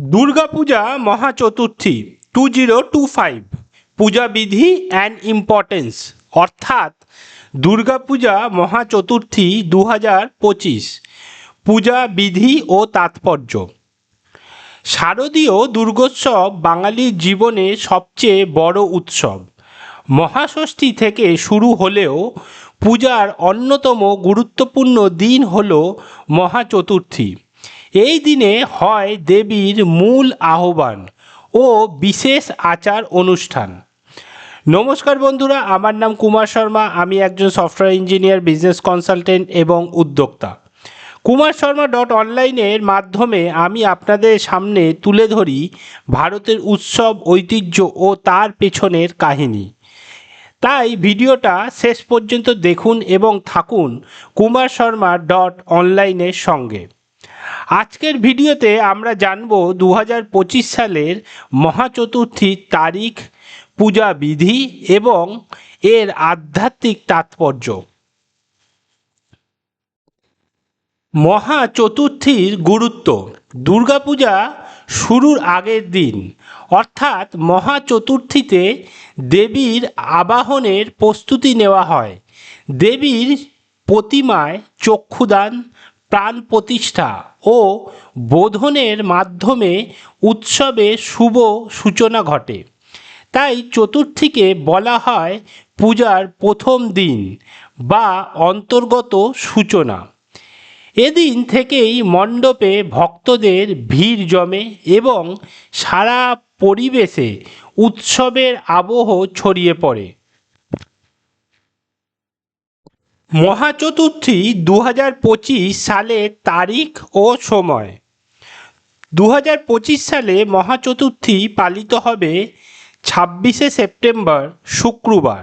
Durga Puja Mahachaturthi, two zero two five. Puja বিধি and importance অর্থাৎ দুর্গাপূজা মহাচতুর্থী দু হাজার পঁচিশ। পূজা বিধি ও তাৎপর্য। শারদীয় দুর্গোৎসব বাঙালির জীবনে সবচেয়ে বড় উৎসব। মহাষষ্ঠী থেকে শুরু হলেও পূজার অন্যতম গুরুত্বপূর্ণ দিন হল মহাচতুর্থী। এই দিনে হয় দেবীর মূল আহ্বান ও বিশেষ আচার অনুষ্ঠান। নমস্কার বন্ধুরা, আমার নাম কুমার শর্মা। আমি একজন সফটওয়্যার ইঞ্জিনিয়ার, বিজনেস কনসালটেন্ট এবং উদ্যোক্তা। কুমার শর্মা ডট অনলাইনের মাধ্যমে আমি আপনাদের সামনে তুলে ধরি ভারতের উৎসব, ঐতিহ্য ও তার পেছনের কাহিনী। তাই ভিডিওটা শেষ পর্যন্ত দেখুন এবং থাকুন কুমার শর্মা ডট অনলাইনের সঙ্গে। আজকের ভিডিওতে আমরা জানব দু সালের মহাচতুর্থীর তারিখ, পূজা বিধি এবং এর আধ্যাত্মিক তাৎপর্য। মহা চতুর্থীর গুরুত্ব। দুর্গাপূজা শুরুর আগের দিন, অর্থাৎ মহা চতুর্থীতে দেবীর আবাহনের প্রস্তুতি নেওয়া হয়। দেবীর প্রতিমায় চক্ষুদান প্রাণ প্রতিষ্ঠা ও বোধনের মাধ্যমে উৎসবে শুভ সূচনা ঘটে। তাই চতুর্থীকে বলা হয় পূজার প্রথম দিন বা অন্তর্গত সূচনা। এদিন থেকেই মণ্ডপে ভক্তদের ভিড় জমে এবং সারা পরিবেশে উৎসবের আবহ ছড়িয়ে পড়ে। মহাচতুর্থী দু হাজার পঁচিশ সালের তারিখ ও সময়। দু হাজার পঁচিশ সালে মহাচতুর্থী পালিত হবে ছাব্বিশে সেপ্টেম্বর, শুক্রবার।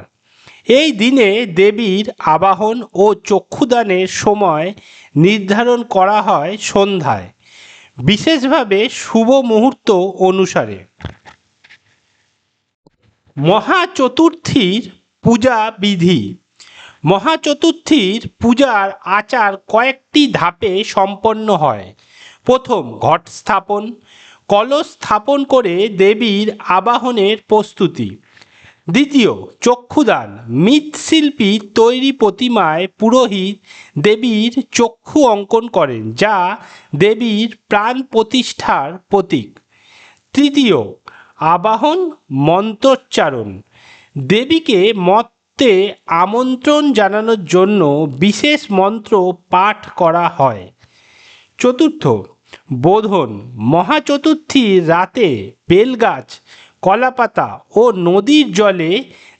এই দিনে দেবীর আবাহন ও চক্ষুদানের সময় নির্ধারণ করা হয় সন্ধ্যায়, বিশেষভাবে শুভ মুহূর্ত অনুসারে। মহাচতুর্থীর পূজা বিধি মহাচতুর্থীর পূজার আচার কয়েকটি ধাপে সম্পন্ন হয়। প্রথম, ঘট স্থাপন। কলস স্থাপন করে দেবীর আবাহনের প্রস্তুতি। দ্বিতীয়, চক্ষুদান। মৃৎশিল্পী তৈরি প্রতিমায় পুরোহিত দেবীর চক্ষু অঙ্কন করেন, যা দেবীর প্রাণ প্রতিষ্ঠার প্রতীক। তৃতীয়, আবাহন, মন্ত্রোচ্চারণ। দেবীকে মত্তে আমন্ত্রণ জানানোর জন্য বিশেষ মন্ত্র পাঠ করা হয়। চতুর্থ, বোধন মহাচতুর্থীর রাতে বেলগাছ, কলাপাতা ও নদীর জলে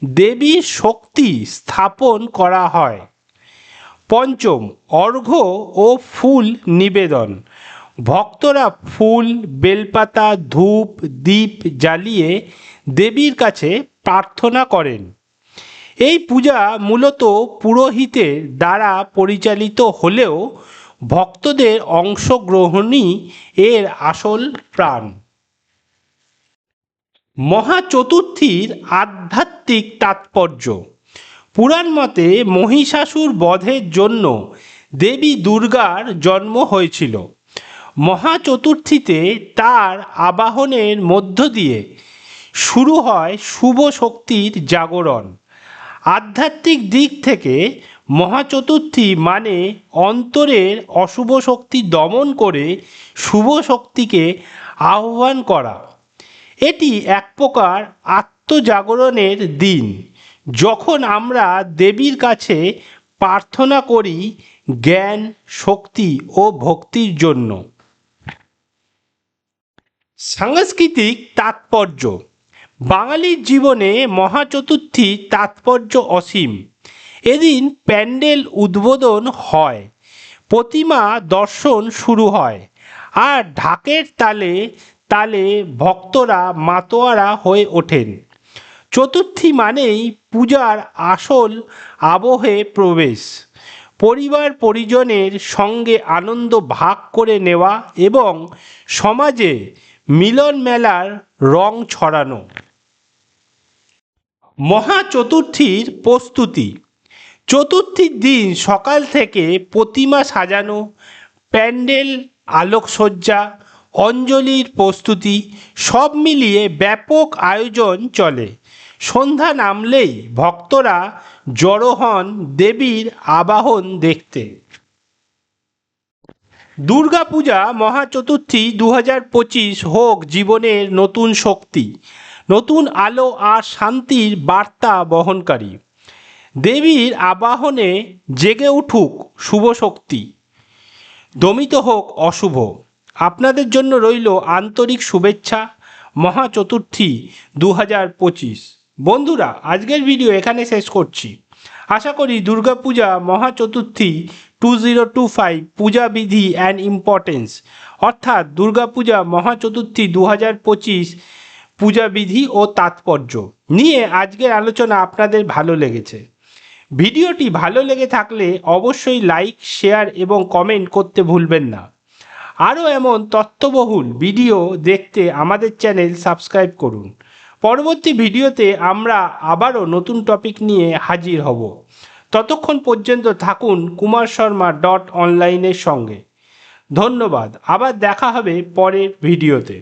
দেবীর শক্তি স্থাপন করা হয়। পঞ্চম অর্ঘ্য ও ফুল নিবেদন। ভক্তরা ফুল, বেলপাতা, ধূপ দ্বীপ জ্বালিয়ে দেবীর কাছে প্রার্থনা করেন। এই পূজা মূলত পুরোহিতের দ্বারা পরিচালিত হলেও ভক্তদের অংশগ্রহণই এর আসল প্রাণ। মহাচতুর্থীর আধ্যাত্মিক তাৎপর্য। পুরাণ মতে মহিষাসুর বধের জন্য দেবী দুর্গার জন্ম হয়েছিল। মহাচতুর্থীতে তার আবাহনের মধ্য দিয়ে শুরু হয় শুভ শক্তির জাগরণ। আধ্যাত্মিক দিক থেকে মহাচতুর্থী মানে অন্তরের অশুভ শক্তি দমন করে শুভ শক্তিকে আহ্বান করা। এটি এক প্রকার আত্মজাগরণের দিন। যখন আমরা দেবীর কাছে প্রার্থনা করি জ্ঞান, শক্তি ও ভক্তির জন্য। সাংস্কৃতিক তাৎপর্য। বাঙালির জীবনে মহাচতুর্থী তাৎপর্য অসীম। এদিন প্যান্ডেল উদ্বোধন হয়, প্রতিমা দর্শন শুরু হয়, আর ঢাকের তালে তালে ভক্তরা মাতোয়ারা হয়ে ওঠেন। চতুর্থী মানেই পূজার আসল আবহে প্রবেশ। পরিবার পরিজনের সঙ্গে আনন্দ ভাগ করে নেওয়া এবং সমাজে মিলন মেলার রং ছড়ানো। মহা চতুর্থীর প্রস্তুতি। চতুর্থীর দিন সকাল থেকে প্রতিমা সাজানো, প্যান্ডেল, আলোকসজ্জা, অঞ্জলির প্রস্তুতি, সব মিলিয়ে ব্যাপক আয়োজন চলে। সন্ধ্যা নামলেই ভক্তরা জড়ো হন দেবীর আবাহন দেখতে। দুর্গাপূজা মহাচতুর্থী দু হাজার পঁচিশ হোক জীবনের নতুন শক্তি। নতুন আলো আর শান্তির বার্তা বহনকারী। দেবীর আবাহনে জেগে উঠুক শুভ শক্তি। দমিত হোক অশুভ। আপনাদের জন্য রইল আন্তরিক শুভেচ্ছা। মহা চতুর্থী দু হাজার পঁচিশ। বন্ধুরা, আজকের ভিডিও এখানে শেষ করছি। আশা করি Durga Puja Maha Chaturthi two zero two five puja বিধি অ্যান্ড ইম্পর্টেন্স অর্থাৎ দুর্গাপূজা মহাচতুর্থী দু হাজার পঁচিশ পূজা বিধি ও তাৎপর্য নিয়ে আজকের আলোচনা আপনাদের ভালো লেগেছে। ভিডিওটি ভালো লেগে থাকলে অবশ্যই লাইক, শেয়ার এবং কমেন্ট করতে ভুলবেন না। আরও এমন তথ্যবহুল ভিডিও দেখতে আমাদের চ্যানেল সাবস্ক্রাইব করুন। পরবর্তী ভিডিওতে আমরা আবারও নতুন টপিক নিয়ে হাজির হব। ততক্ষণ পর্যন্ত থাকুন কুমার শর্মা ডট অনলাইনের সঙ্গে। ধন্যবাদ। আবার দেখা হবে পরের ভিডিওতে।